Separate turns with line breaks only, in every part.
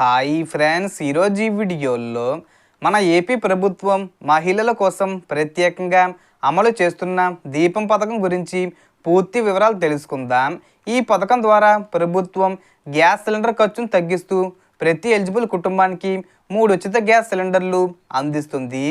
Hi friends. ఈరోజు ఈ వీడియోలో మన ఏపీ ప్రభుత్వం మహిళల కోసం ప్రత్యేకంగా అమలు చేస్తున్న దీపం పథకం గురించి పూర్తి వివరాలు తెలుసుకుందాం. ఈ పథకం ద్వారా ప్రభుత్వం గ్యాస్ సిలిండర్ ఖర్చును తగ్గిస్తూ ప్రతి ఎలిజిబుల్ కుటుంబానికి మూడు ఉచిత గ్యాస్ సిలిండర్లు అందిస్తుంది.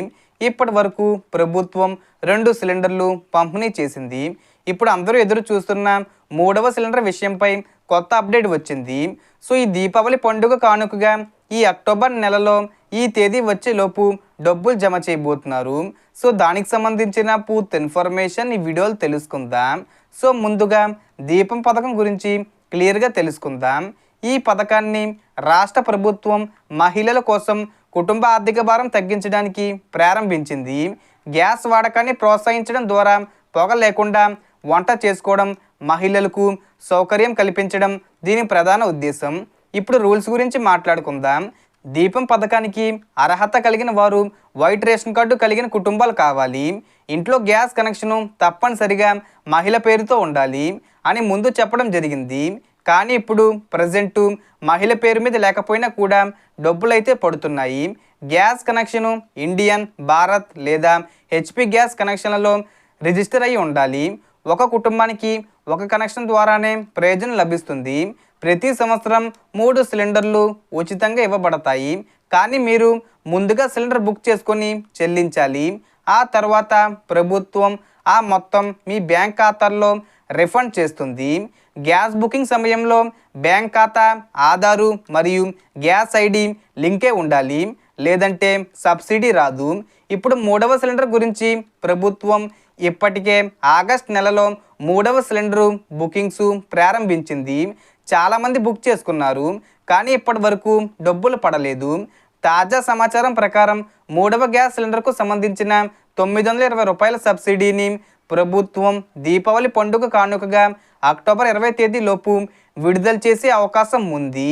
ఇప్పటి వరకు ప్రభుత్వం రెండు సిలిండర్లు పంపిణీ చేసింది. ఇప్పుడు అందరూ ఎదురు చూస్తున్న మూడవ సిలిండర్ విషయంపై కొత్త అప్డేట్ వచ్చింది. సో ఈ దీపావళి పండుగ కానుకగా ఈ అక్టోబర్ నెలలో ఈ తేదీ వచ్చేలోపు డబ్బులు జమ చేయబోతున్నారు. సో దానికి సంబంధించిన పూర్తి ఇన్ఫర్మేషన్ ఈ వీడియోలు తెలుసుకుందాం. సో ముందుగా దీపం పథకం గురించి క్లియర్గా తెలుసుకుందాం. ఈ పథకాన్ని రాష్ట్ర ప్రభుత్వం మహిళల కోసం కుటుంబ ఆర్థిక భారం తగ్గించడానికి ప్రారంభించింది. గ్యాస్ వాడకాన్ని ప్రోత్సహించడం ద్వారా పొగ లేకుండా వంట చేసుకోవడం మహిళలకు సౌకర్యం కల్పించడం దీని ప్రధాన ఉద్దేశం. ఇప్పుడు రూల్స్ గురించి మాట్లాడుకుందాం. దీపం పథకానికి అర్హత కలిగిన వారు వైట్ రేషన్ కార్డు కలిగిన కుటుంబాలు కావాలి. ఇంట్లో గ్యాస్ కనెక్షను తప్పనిసరిగా మహిళ పేరుతో ఉండాలి అని ముందు చెప్పడం జరిగింది. కానీ ఇప్పుడు ప్రజెంటు మహిళ పేరు మీద లేకపోయినా కూడా డబ్బులైతే పడుతున్నాయి. గ్యాస్ కనెక్షను ఇండియన్ భారత్ లేదా హెచ్పి గ్యాస్ కనెక్షన్లలో రిజిస్టర్ అయి ఉండాలి. ఒక కుటుంబానికి ఒక కనెక్షన్ ద్వారానే ప్రయోజనం లభిస్తుంది. ప్రతి సంవత్సరం మూడు సిలిండర్లు ఉచితంగా ఇవ్వబడతాయి. కానీ మీరు ముందుగా సిలిండర్ బుక్ చేసుకొని చెల్లించాలి. ఆ తర్వాత ప్రభుత్వం ఆ మొత్తం మీ బ్యాంక్ ఖాతాల్లో రిఫండ్ చేస్తుంది. గ్యాస్ బుకింగ్ సమయంలో బ్యాంక్ ఖాతా ఆధారు మరియు గ్యాస్ ఐడి లింకే ఉండాలి. లేదంటే సబ్సిడీ రాదు. ఇప్పుడు మూడవ సిలిండర్ గురించి ప్రభుత్వం ఇప్పటికే ఆగస్ట్ నెలలో మూడవ సిలిండరు బుకింగ్స్ ప్రారంభించింది. చాలామంది బుక్ చేసుకున్నారు కానీ ఇప్పటి వరకు డబ్బులు పడలేదు. తాజా సమాచారం ప్రకారం మూడవ గ్యాస్ సిలిండర్కు సంబంధించిన తొమ్మిది వందల ఇరవై రూపాయల సబ్సిడీని ప్రభుత్వం దీపావళి పండుగ కానుకగా అక్టోబర్ ఇరవై తేదీ లోపు విడుదల చేసే అవకాశం ఉంది.